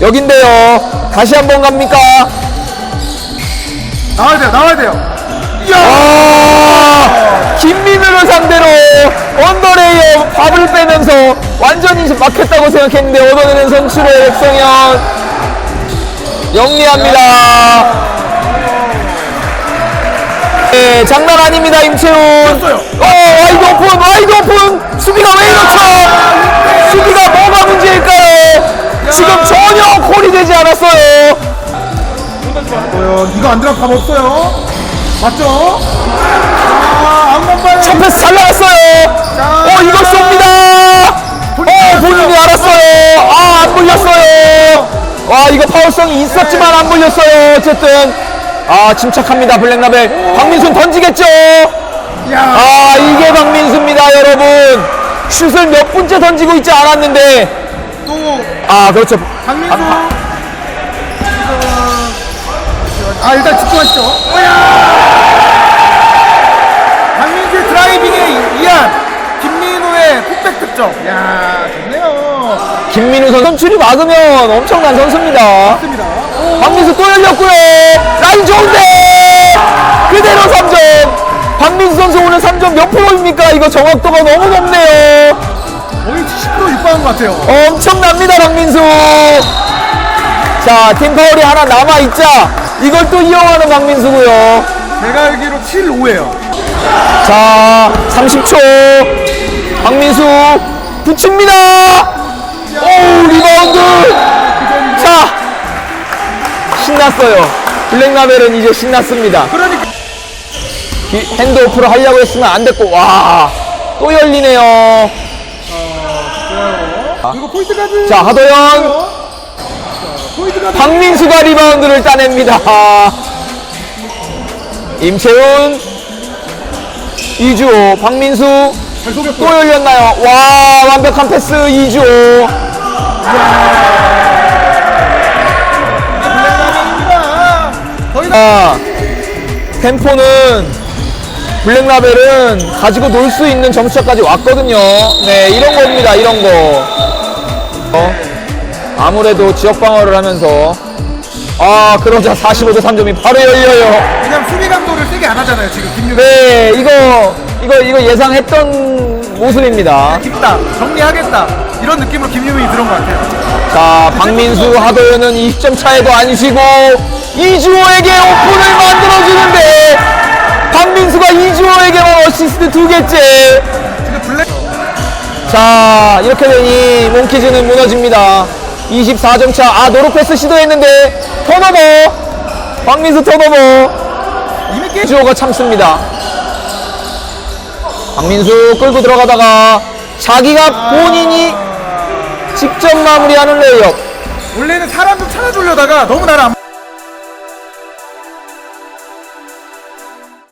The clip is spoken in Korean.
여긴데요. 다시 한 번 갑니까? 나와야 돼요, 나와야 돼요. 아, 김민우를 상대로 언더레이어 밥을 빼면서 완전히 막혔다고 생각했는데 얻어내는 선수로 백성현 영리합니다. 네, 장난 아닙니다, 임채훈. 어, 와 되지 않았어요. 어, 이거 안 들어가면 밥 없어요. 맞죠? 아, 안간발. 첫 패스 잘 나갔어요. 어, 이거 쏩니다. 어, 본인이 알았어요. 아, 안 물렸어요. 와, 이거 파워성이 있었지만 안 물렸어요. 어쨌든. 아, 침착합니다, 블랙라벨. 박민순 던지겠죠? 야, 아, 이게 박민수입니다, 여러분. 슛을 몇 분째 던지고 있지 않았는데. 또 아, 그렇죠. 강민수. 아, 일단 집중하시죠. 어야! 강민수의 드라이빙에 의한 김민호의 풋백 득점. 야, 좋네요. 김민우 선수 선출이 막으면 엄청난 선수입니다. 맞습니다. 오, 박민수 또 열렸고요. 라인 좋은데 그대로 3점. 박민수 선수 오늘 3점 몇 프로입니까? 이거 정확도가 너무 높네요. 거의 70% 육박한 것 같아요. 엄청납니다, 박민수. 자, 팀 파울이 하나 남아 있자. 이걸 또 이용하는 박민수고요. 제가 알기로 7, 5예요. 자, 30초. 박민수 붙입니다. 오, 리바운드. 자, 신났어요. 블랙라벨은 이제 신났습니다. 그러니까 기- 핸드오프를 하려고 했으면 안 됐고, 와, 또 열리네요. 이거 포인트 가드. 자, 하도현. 박민수가 리바운드를 따냅니다. 임채훈, 이주호, 박민수 잘 또. 열렸나요? 와 완벽한 패스 이주호. 아, 템포는 블랙라벨은 가지고 놀 수 있는 점수차까지 왔거든요. 네 이런 겁니다. 이런 거. 어, 아무래도 지역 방어를 하면서 아 그러자 45대 3점이 바로 열려요. 왜냐면 수비 강도를 세게 안 하잖아요, 지금 김윤. 네, 이거 이거 이거 예상했던 모습입니다. 깊다, 정리하겠다. 이런 느낌으로 김유민이 들어온 것 같아요. 자, 박민수 하도현은 20점 차에도 안 쉬고 이주호에게 오픈을 만들어주는데 박민수가 이주호에게만 어시스트 두 개째. 지금 블랙. 자, 이렇게 되니 몽키즈는 무너집니다. 24점 차. 아, 노로패스 시도했는데 턴오버. 박민수 턴오버. 이미 게임. 이주호가 참습니다. 박민수 끌고 들어가다가 자기가 본인이 직접 마무리하는 레이업. 원래는 사람도 찾아주려다가 너무 나를 안.